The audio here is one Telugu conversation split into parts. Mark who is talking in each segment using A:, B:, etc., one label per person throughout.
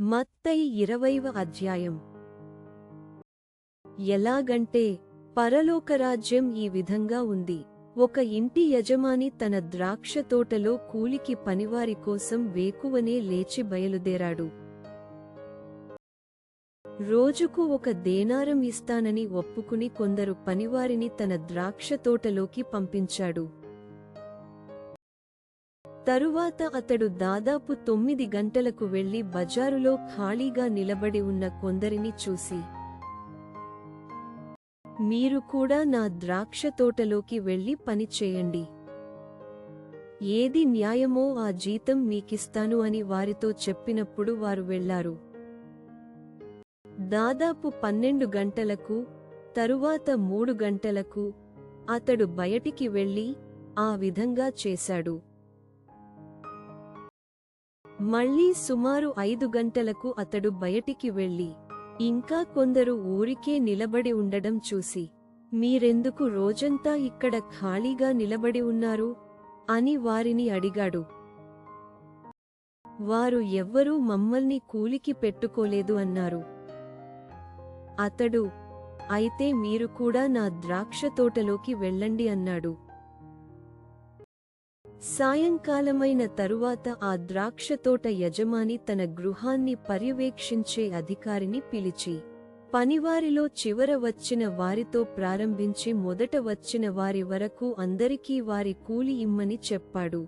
A: మత్తయి ఇరవైవ అధ్యాయం. ఎలాగంటే పరలోకరాజ్యం ఈ విధంగా ఉంది. ఒక ఇంటి యజమాని తన ద్రాక్ష తోటలో కూలికి పనివారి కోసం వేకువనే లేచి బయలుదేరాడు. రోజుకు ఒక దేనారం ఇస్తానని ఒప్పుకుని కొందరు పనివారిని తన ద్రాక్ష తోటలోకి పంపించాడు. తరువాత అతడు దాదాపు తొమ్మిది గంటలకు వెళ్ళి బజారులో ఖాళీగా నిలబడి ఉన్న కొందరిని చూసి మీరు కూడా నా ద్రాక్ష తోటలోకి వెళ్ళి పని చేయండి. ఏది న్యాయమో ఆ జీతం మీకిస్తాను అని వారితో చెప్పినప్పుడు వారు వెళ్ళారు దాదాపు పన్నెండు గంటలకు తరువాత మూడు గంటలకు అతడు బయటికి వెళ్ళి ఆ విధంగా చేశాడు. మళ్ళీ సుమారు ఐదు గంటలకు అతడు బయటికి వెళ్ళి ఇంకా కొందరు ఊరికే నిలబడి ఉండడం చూసి మీరెందుకు రోజంతా ఇక్కడ ఖాళీగా నిలబడి ఉన్నారు అని వారిని అడిగాడు. వారు ఎవ్వరూ మమ్మల్ని కూలికి పెట్టుకోలేదు అన్నారు. అతడు అయితే మీరు కూడా నా ద్రాక్ష తోటలోకి వెళ్ళండి అన్నాడు. సాయంకాలమైన తరువాత ఆ ద్రాక్ష తోట యజమాని తన గృహాన్ని పర్యవేక్షించే అధికారిని పిలిచి పనివారిలో చివర వచ్చిన వారితో ప్రారంభించి మొదట వచ్చిన వారి వరకు అందరికీ వారి కూలి ఇమ్మని చెప్పాడు.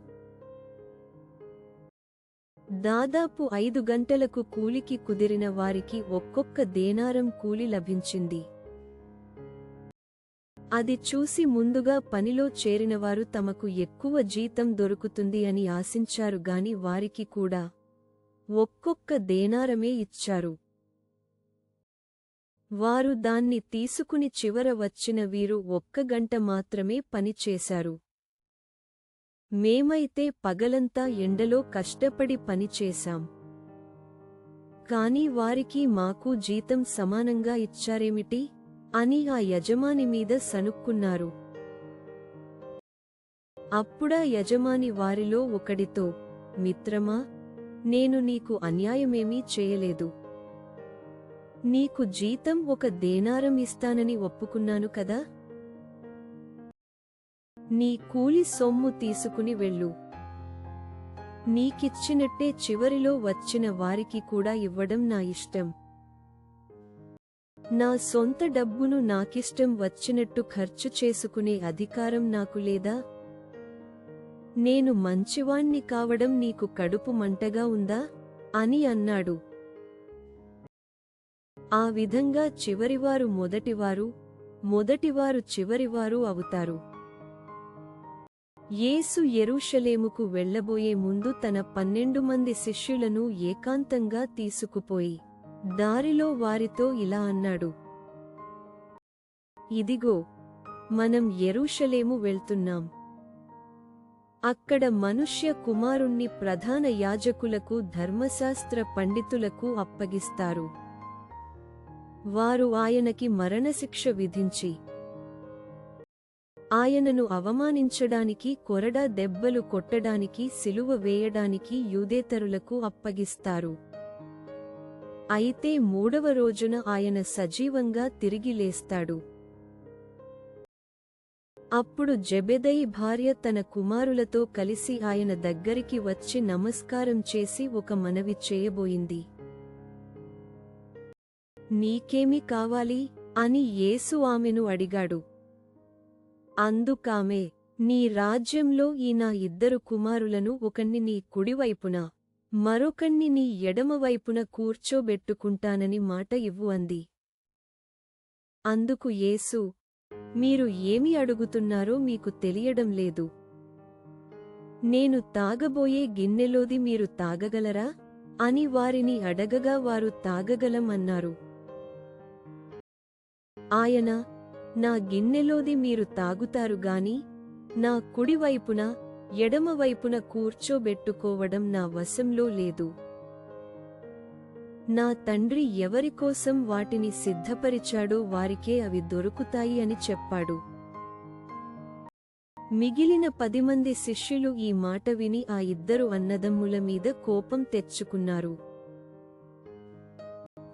A: దాదాపు ఐదు గంటలకు కూలికి కుదిరిన వారికి ఒక్కొక్క దేనారం కూలి లభించింది. అది చూసి ముందుగా పనిలో చేరినవారు తమకు ఎక్కువ జీతం దొరుకుతుంది అని ఆశించారు గాని వారికి కూడా ఒక్కొక్క దేనారమే ఇచ్చారు. వారు దాన్ని తీసుకుని చివర వచ్చిన వీరు ఒక్క గంట మాత్రమే పనిచేశారు మేమైతే పగలంతా ఎండలో కష్టపడి పనిచేశాం కాని వారికి మాకు జీతం సమానంగా ఇచ్చారేమిటి? అని ఆ యజమాని మీద సనుక్కున్నారు అప్పుడా యజమాని వారిలో ఒకడితో మిత్రమా నేను నీకు అన్యాయమేమీ చేయలేదు. నీకు జీతం ఒక దేనారం ఇస్తానని ఒప్పుకున్నాను కదా? నీ కూలి సొమ్ము తీసుకుని వెళ్ళు. నీకిచ్చినట్టే చివరిలో వచ్చిన వారికి కూడా ఇవ్వడం నా ఇష్టం. నా సొంత డబ్బును నాకిష్టం వచ్చినట్టు ఖర్చు చేసుకునే అధికారం నాకు లేదా? నేను మంచివాణ్ణి కావడం నీకు కడుపు మంటగా ఉందా? అని అన్నాడు. ఆ విధంగా చివరివారు మొదటివారు మొదటివారు చివరివారు అవుతారు. యేసు యెరూషలేముకు వెళ్ళబోయే ముందు తన పన్నెండు మంది శిష్యులను ఏకాంతంగా తీసుకుపోయి దారిలో వారితో ఇలా అన్నాడు. ఇదిగో మనం ఎరూషలేము వెళ్తున్నాం. అక్కడ మనుష్య కుమారుణ్ణి ప్రధాన యాజకులకు ధర్మశాస్త్ర పండితులకు అప్పగిస్తారు. వారు ఆయనకి మరణశిక్ష విధించి ఆయనను అవమానించడానికి కొరడా దెబ్బలు కొట్టడానికి సిలువ వేయడానికి యూదేతరులకు అప్పగిస్తారు. అయితే మూడవ రోజున ఆయన సజీవంగా తిరిగి లేస్తాడు. అప్పుడు జబెదయి భార్య తన కుమారులతో కలిసి ఆయన దగ్గరికి వచ్చి నమస్కారం చేసి ఒక మనవి చేయబోయింది. నీకేమి కావాలి అని యేసు ఆమెను అడిగాడు. అందుకామె నీ రాజ్యంలో ఈ నా ఇద్దరు కుమారులను ఒకణ్ణి నీ కుడివైపున మరొకణ్ణి నీ ఎడమవైపున కూర్చోబెట్టుకుంటానని మాట ఇవ్వు అంది. అందుకు యేసు మీరు ఏమి అడుగుతున్నారో మీకు తెలియడం లేదు. నేను తాగబోయే గిన్నెలోది మీరు తాగగలరా? అని వారిని అడగగా వారు తాగగలం అన్నారు ఆయన నా గిన్నెలోది మీరు తాగుతారు గాని నా కుడివైపున ఎడమవైపున కూర్చోబెట్టుకోవడం నా వశంలో లేదు. నా తండ్రి ఎవరికోసం వాటిని సిద్ధపరిచాడో వారికే అవి దొరుకుతాయి అని చెప్పాడు. మిగిలిన పది మంది శిష్యులు ఈ మాట విని ఆ ఇద్దరు అన్నదమ్ముల మీద కోపం తెచ్చుకున్నారు.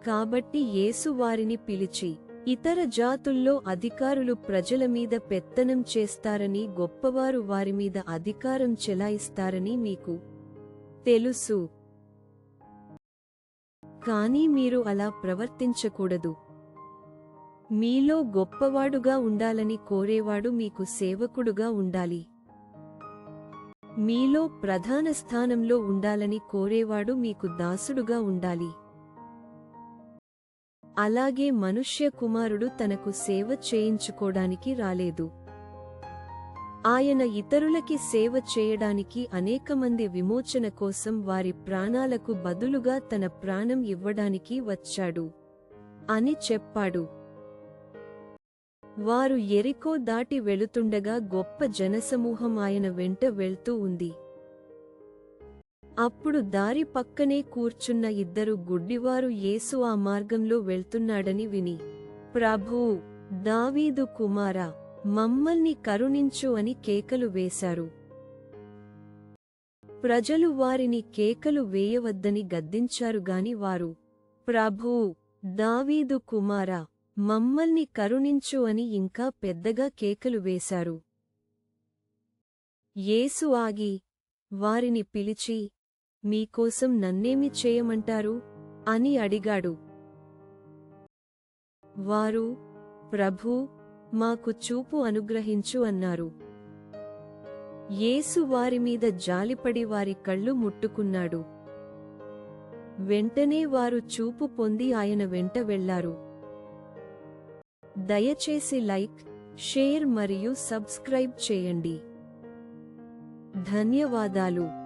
A: కాబట్టి యేసు వారిని పిలిచి ఇతర జాతుల్లో అధికారులు ప్రజల మీద పెత్తనం చేస్తారని గొప్పవారు వారి మీద అధికారం చెలాయిస్తారని మీకు తెలుసు. కానీ మీరు అలా ప్రవర్తించకూడదు. మీలో గొప్పవాడుగా ఉండాలని కోరేవాడు మీకు సేవకుడుగా ఉండాలి. మీలో ప్రధాన స్థానంలో ఉండాలని కోరేవాడు మీకు దాసుడుగా ఉండాలి. అలాగే మనుష్య కుమారుడు తనకు సేవ చేయించుకోడానికి రాలేదు. ఆయన ఇతరులకి సేవ చేయడానికి అనేకమంది విమోచన కోసం వారి ప్రాణాలకు బదులుగా తన ప్రాణం ఇవ్వడానికి వచ్చాడు అని చెప్పాడు. వారు ఎరికో దాటి వెళుతుండగా గొప్ప జనసమూహం ఆయన వెంట వెళ్తూ ఉంది. అప్పుడు దారి పక్కనే కూర్చున్న ఇద్దరు గుడ్డివారు యేసు ఆ మార్గంలో వెళ్తున్నాడని విని ప్రభూ దావీదు కుమారా మమ్మల్ని కరుణించు అని కేకలు వేశారు. ప్రజలు వారిని కేకలు వేయవద్దని గద్దించారు గాని వారు ప్రభూ దావీదు కుమారా మమ్మల్ని కరుణించు అని ఇంకా పెద్దగా కేకలు వేశారు. యేసు ఆగి వారిని పిలిచి మీకోసం నన్నేమి చేయమంటారు? అని అడిగాడు. వారు ప్రభూ మాకు చూపు అనుగ్రహించు అన్నారు. యేసు వారి మీద జాలిపడి వారి కళ్ళు ముట్టుకున్నాడు. వెంటనే వారు చూపు పొంది ఆయన వెంట వెళ్ళారు దయచేసి లైక్ షేర్ మరియు సబ్స్క్రైబ్ చేయండి. ధన్యవాదాలు.